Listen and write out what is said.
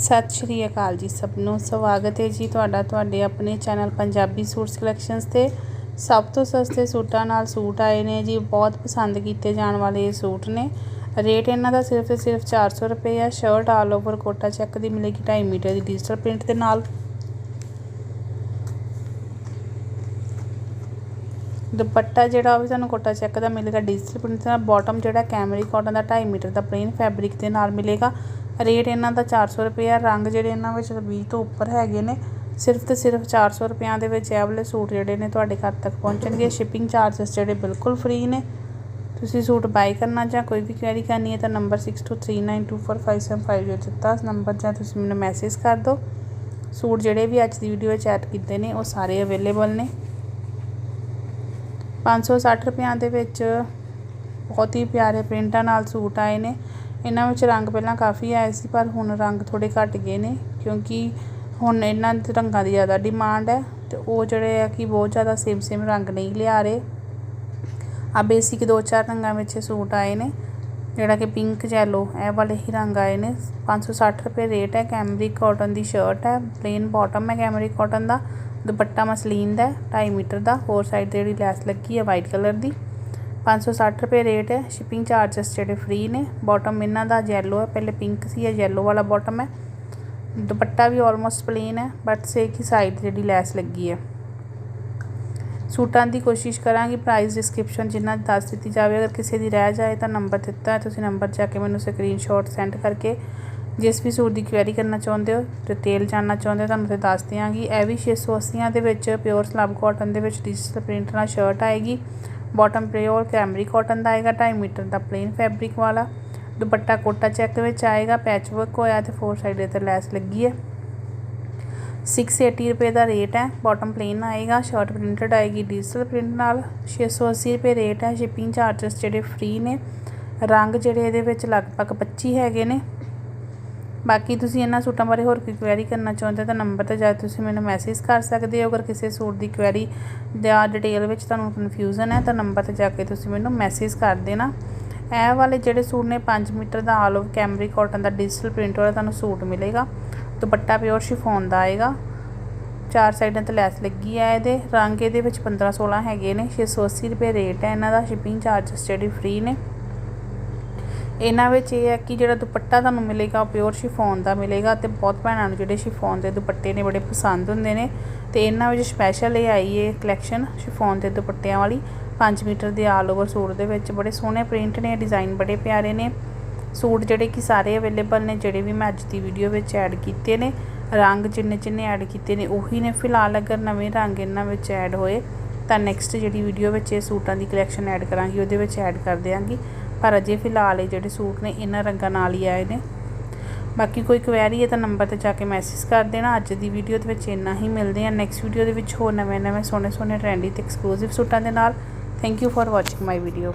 ਸਤਿ ਸ਼੍ਰੀ ਅਕਾਲ ਜੀ ਸਭ ਨੂੰ। ਸਵਾਗਤ ਹੈ ਜੀ ਤੁਹਾਡਾ ਤੁਹਾਡੇ ਆਪਣੇ ਚੈਨਲ ਪੰਜਾਬੀ ਸੂਟਸ ਕਲੈਕਸ਼ਨਸ ਤੇ। ਸਭ ਤੋਂ ਸਸਤੇ ਸੂਟਾਂ ਨਾਲ ਸੂਟ ਆਏ ਨੇ ਜੀ, ਬਹੁਤ ਪਸੰਦ ਕੀਤੇ ਜਾਣ ਵਾਲੇ ਇਹ ਸੂਟ ਨੇ। ਰੇਟ ਇਹਨਾਂ ਦਾ ਸਿਰਫ ਤੇ ਸਿਰਫ 400 ਰੁਪਏ ਆ। Shirt all over Kota check ਦੀ ਮਿਲੇਗੀ 2.5 ਮੀਟਰ ਦੀ ਡਿਜੀਟਲ ਪ੍ਰਿੰਟ ਦੇ ਨਾਲ। ਦੁਪੱਟਾ ਜਿਹੜਾ ਉਹ ਵੀ ਤੁਹਾਨੂੰ ਕੋਟਾ ਚੈੱਕ ਦਾ ਮਿਲੇਗਾ ਡਿਜੀਟਲ ਪ੍ਰਿੰਟ ਦੇ। ਨਾਲ ਬਾਟਮ ਜਿਹੜਾ ਕੈਮਰੀ ਕਾਟਨ ਦਾ 2.5 ਮੀਟਰ ਦਾ ਪਲੇਨ ਫੈਬਰਿਕ ਦੇ ਨਾਲ ਮਿਲੇਗਾ। ਰੇਟ ਇਹਨਾਂ ਦਾ 400 ਰੁਪਏ ਆ, ਰੰਗ ਜਿਹੜੇ ਇਹਨਾਂ ਵਿੱਚ 20 ਤੋਂ ਉੱਪਰ ਹੈਗੇ ਨੇ, ਸਿਰਫ ਤੇ ਸਿਰਫ 400 ਰੁਪਿਆਂ ਦੇ ਵਿੱਚ ਇਹ ਵਾਲੇ ਸੂਟ ਜਿਹੜੇ ਨੇ ਤੁਹਾਡੇ ਘਰ ਤੱਕ ਪਹੁੰਚਣਗੇ। ਸ਼ਿਪਿੰਗ ਚਾਰजेस ਜਿਹੜੇ ਬਿਲਕੁਲ ਫ੍ਰੀ ਨੇ। ਤੁਸੀਂ ਸੂਟ ਬਾਈ ਕਰਨਾ ਜਾਂ ਕੋਈ ਵੀ ਕੁਐਰੀ ਕਰਨੀ ਹੈ ਤਾਂ ਨੰਬਰ 6239245750 ਦਿੱਤਾ ਇਸ ਨੰਬਰ ਜਾਂ ਤੁਸੀਂ ਮੈਨੂੰ ਮੈਸੇਜ ਕਰ ਦਿਓ। ਸੂਟ ਜਿਹੜੇ ਵੀ ਅੱਜ ਦੀ ਵੀਡੀਓ ਵਿੱਚ ਐਡ ਕੀਤੇ ਨੇ, ਉਹ ਸਾਰੇ ਅਵੇਲੇਬਲ ਨੇ। 560 ਰੁਪਿਆਂ ਦੇ ਵਿੱਚ ਬਹੁਤ ਹੀ ਪਿਆਰੇ ਪ੍ਰਿੰਟਾਂ ਨਾਲ ਸੂਟ ਆਏ ਨੇ। ਇਹਨਾਂ ਵਿੱਚ ਰੰਗ ਪਹਿਲਾਂ ਕਾਫੀ ਆਏ ਸੀ, ਪਰ ਹੁਣ ਰੰਗ ਥੋੜੇ ਘਟ ਗਏ ਨੇ, ਕਿਉਂਕਿ ਹੁਣ ਇਹਨਾਂ ਦੇ ਰੰਗਾਂ ਦੀ ਜ਼ਿਆਦਾ ਡਿਮਾਂਡ ਹੈ ਤੇ ਉਹ ਜਿਹੜੇ ਆ ਕਿ ਬਹੁਤ ਜ਼ਿਆਦਾ ਸੇਮ ਸੇਮ ਰੰਗ ਨਹੀਂ ਲਿਆ ਰਹੇ। ਆ ਬੇਸਿਕ ਦੋ ਚਾਰ ਰੰਗਾਂ ਵਿੱਚ ਸੂਟ ਆਏ ਨੇ, ਜਿਹੜਾ ਕਿ ਪਿੰਕ ਜੈਲੋ ਇਹ ਵਾਲੇ ਹੀ ਰੰਗ ਆਏ ਨੇ। 560 ਰੁਪਏ ਰੇਟ ਹੈ ਕੈਮਰਿਕ ਕਾਟਨ ਦੀ ਸ਼ਰਟ ਹੈ ਪਲੇਨ ਬਾਟਮ ਹੈ ਕੈਮਰਿਕ ਕਾਟਨ ਦਾ, ਦੁਪੱਟਾ ਮਸਲੀਨ ਦਾ 2.5 ਮੀਟਰ ਦਾ, ਹੋਰ ਸਾਈਡ ਤੇ ਜਿਹੜੀ ਲੈਸ ਲੱਗੀ ਹੈ ਵਾਈਟ ਕਲਰ ਦੀ। 560 ਰੁਪਏ ਰੇਟ ਹੈ। ਸ਼ਿਪਿੰਗ ਚਾਰजेस ਜਿਹੜੇ ਫ੍ਰੀ ਨੇ। ਬਾਟਮ ਇਹਨਾਂ ਦਾ ਯੈਲੋ ਹੈ। ਪਹਿਲੇ ਪਿੰਕ ਸੀ, ਇਹ ਯੈਲੋ ਵਾਲਾ ਬਾਟਮ ਹੈ। ਦੁਪੱਟਾ ਵੀ ਆਲਮੋਸਟ ਪਲੇਨ ਹੈ ਬਟ ਸੇਕ ਹੀ ਸਾਈਡ ਜਿਹੜੀ ਲੈਸ ਲੱਗੀ ਹੈ। ਸੂਟਾਂ ਦੀ ਕੋਸ਼ਿਸ਼ ਕਰਾਂਗੀ ਪ੍ਰਾਈਸ ਡਿਸਕ੍ਰਿਪਸ਼ਨ ਜਿੰਨਾ ਦੱਸ ਦਿੱਤੀ ਜਾਵੇ। ਅਗਰ ਕਿਸੇ ਦੀ ਰਹਿ ਜਾਏ ਤਾਂ ਨੰਬਰ ਦਿੱਤਾ ਹੈ। ਤੁਸੀਂ ਨੰਬਰ ਜਾ ਕੇ ਮੈਨੂੰ ਸਕਰੀਨਸ਼ਾਟ ਸੈਂਡ ਕਰਕੇ ਜਿਸ ਵੀ ਸੂਟ ਦੀ ਕੁਐਰੀ ਕਰਨਾ ਚਾਹੁੰਦੇ ਹੋ ਡਿਟੇਲ ਜਾਣਨਾ ਚਾਹੁੰਦੇ ਹੋ, ਤੁਹਾਨੂੰ ਤੇ ਦੱਸ ਦਿਆਂਗੀ। ਇਹ ਵੀ 680 ਦੇ ਵਿੱਚ ਪਿਓਰ ਸਲਬ ਕਾਟਨ ਦੇ ਵਿੱਚ ਡਿਜੀਟਲ ਪ੍ਰਿੰਟ ਨਾਲ ਸ਼ਰਟ ਆਏਗੀ। ਬਾਟਮ ਪਿਓਰ ਕੈਮਰੀ ਕਾਟਨ ਦਾ ਆਏਗਾ 2.5 ਮੀਟਰ ਦਾ ਪਲੇਨ ਫੈਬਰਿਕ ਵਾਲਾ। ਦੁਪੱਟਾ ਕੋਟਾ ਚੈੱਕ ਵਿੱਚ ਆਏਗਾ ਪੈਚ ਵਰਕ ਹੋਇਆ ਤੇ ਫੋਰ ਸਾਈਡ ਤੇ ਲੈਸ ਲੱਗੀ ਹੈ। 680 ਰੁਪਏ ਦਾ ਰੇਟ ਹੈ ਬਾਟਮ ਪਲੇਨ ਆਏਗਾ ਸ਼ਰਟ ਪ੍ਰਿੰਟਡ ਆਏਗੀ ਡਿਜੀਟਲ ਪ੍ਰਿੰਟ ਨਾਲ। 680 ਰੁਪਏ ਰੇਟ ਹੈ ਸ਼ਿਪਿੰਗ ਚਾਰजेस ਜਿਹੜੇ ਫ੍ਰੀ ਨੇ। ਰੰਗ ਜਿਹੜੇ ਇਹਦੇ ਵਿੱਚ ਲਗਭਗ 25 ਹੈਗੇ ਨੇ। ਬਾਕੀ ਤੁਸੀਂ ਇਹਨਾਂ ਸੂਟਾਂ ਬਾਰੇ ਹੋਰ ਕੋਈ ਕੁਐਰੀ ਕਰਨਾ ਚਾਹੁੰਦੇ ਤਾਂ ਨੰਬਰ ਤੇ ਜਾ ਤੁਸੀਂ ਮੈਨੂੰ ਮੈਸੇਜ ਕਰ ਸਕਦੇ ਹੋ। ਅਗਰ ਕਿਸੇ ਸੂਟ ਦੀ ਕੁਐਰੀ ਦਾ ਡਿਟੇਲ ਵਿੱਚ ਤੁਹਾਨੂੰ ਕਨਫਿਊਜ਼ਨ ਹੈ ਤਾਂ ਨੰਬਰ ਤੇ ਜਾ ਕੇ ਤੁਸੀਂ ਮੈਨੂੰ ਮੈਸੇਜ ਕਰ ਦੇਣਾ। ਇਹ ਵਾਲੇ ਜਿਹੜੇ ਸੂਟ ਨੇ 5 ਮੀਟਰ ਦਾ ਆਲ ਓਵਰ ਕੈਮਰੀ ਕਾਟਨ ਦਾ ਡਿਜੀਟਲ ਪ੍ਰਿੰਟ ਵਾਲਾ ਤੁਹਾਨੂੰ ਸੂਟ ਮਿਲੇਗਾ। ਦੁਪੱਟਾ ਪਿਓਰ ਸ਼ਿਫੋਨ ਦਾ ਆਏਗਾ। ਚਾਰ ਸਾਈਡਾਂ ਤੇ ਲੈਸ ਲੱਗੀ ਹੈ ਇਹਦੇ। ਰੰਗ ਇਹਦੇ ਵਿੱਚ 15 16 ਹੈਗੇ ਨੇ। 680 ਰੁਪਏ ਰੇਟ ਹੈ ਇਹਨਾਂ ਦਾ। ਸ਼ਿਪਿੰਗ ਚਾਰजेस ਜਿਹੜੇ ਫ੍ਰੀ ਨੇ। ਇਹਨਾਂ ਵਿੱਚ ਇਹ ਹੈ ਕਿ ਜਿਹੜਾ ਦੁਪੱਟਾ ਤੁਹਾਨੂੰ ਮਿਲੇਗਾ, ਉਹ ਪਿਓਰ ਸ਼ਿਫੋਨ ਦਾ ਮਿਲੇਗਾ ਤੇ ਬਹੁਤ ਭੈਣਾਂ ਨੂੰ ਜਿਹੜੇ ਸ਼ਿਫੋਨ ਦੇ ਦੁਪੱਟੇ ਨੇ ਬੜੇ ਪਸੰਦ ਹੁੰਦੇ ਨੇ ਤੇ ਇਹਨਾਂ ਵਿੱਚ ਸਪੈਸ਼ਲ ਇਹ ਆਈ ਹੈ ਕਲੈਕਸ਼ਨ ਸ਼ਿਫੋਨ ਦੇ ਦੁਪੱਟਿਆਂ ਵਾਲੀ 5 ਮੀਟਰ ਦੇ ਆਲ ਓਵਰ ਸੂਟ ਦੇ ਵਿੱਚ ਬੜੇ ਸੋਹਣੇ ਪ੍ਰਿੰਟ ਨੇ ਡਿਜ਼ਾਈਨ ਬੜੇ ਪਿਆਰੇ ਨੇ। ਸੂਟ ਜਿਹੜੇ ਕਿ ਸਾਰੇ ਅਵੇਲੇਬਲ ਨੇ, ਜਿਹੜੇ ਵੀ ਮੈਂ ਅੱਜ ਦੀ ਵੀਡੀਓ ਵਿੱਚ ਐਡ ਕੀਤੇ ਨੇ, ਰੰਗ ਜਿੰਨੇ ਜਿੰਨੇ ਐਡ ਕੀਤੇ ਨੇ, ਉਹੀ ਨੇ ਫਿਲਹਾਲ ਅਗਰ ਨਵੇਂ ਰੰਗ ਇਹਨਾਂ ਵਿੱਚ ਐਡ ਹੋਏ, ਤਾਂ ਨੈਕਸਟ ਜਿਹੜੀ ਵੀਡੀਓ ਵਿੱਚ ਇਹ ਸੂਟਾਂ ਦੀ ਕਲੈਕਸ਼ਨ ਐਡ ਕਰਾਂਗੀ, ਉਹਦੇ ਵਿੱਚ ਐਡ ਕਰ ਦਿਆਂਗੀ। ਪਰ ਅਜੇ ਫਿਲਹਾਲ ਇਹ ਜਿਹੜੇ ਸੂਟ ਨੇ, ਇਹਨਾਂ ਰੰਗਾਂ ਨਾਲ ਹੀ ਆਏ ਨੇ। ਬਾਕੀ ਕੋਈ ਕੁਐਰੀ ਹੈ ਤਾਂ ਨੰਬਰ ਤੇ ਜਾ ਕੇ ਮੈਸੇਜ ਕਰ ਦੇਣਾ। ਅੱਜ ਦੀ ਵੀਡੀਓ ਦੇ ਵਿੱਚ ਇੰਨਾ ਹੀ। ਮਿਲਦੇ ਆ ਨੈਕਸਟ ਵੀਡੀਓ ਦੇ ਵਿੱਚ ਹੋਰ ਨਵੇਂ ਨਵੇਂ ਸੋਹਣੇ ਸੋਹਣੇ ਟ੍ਰੈਂਡੀ ਤੇ ਐਕਸਕਲੂਸਿਵ ਸੂਟਾਂ ਦੇ ਨਾਲ। Thank you for watching my video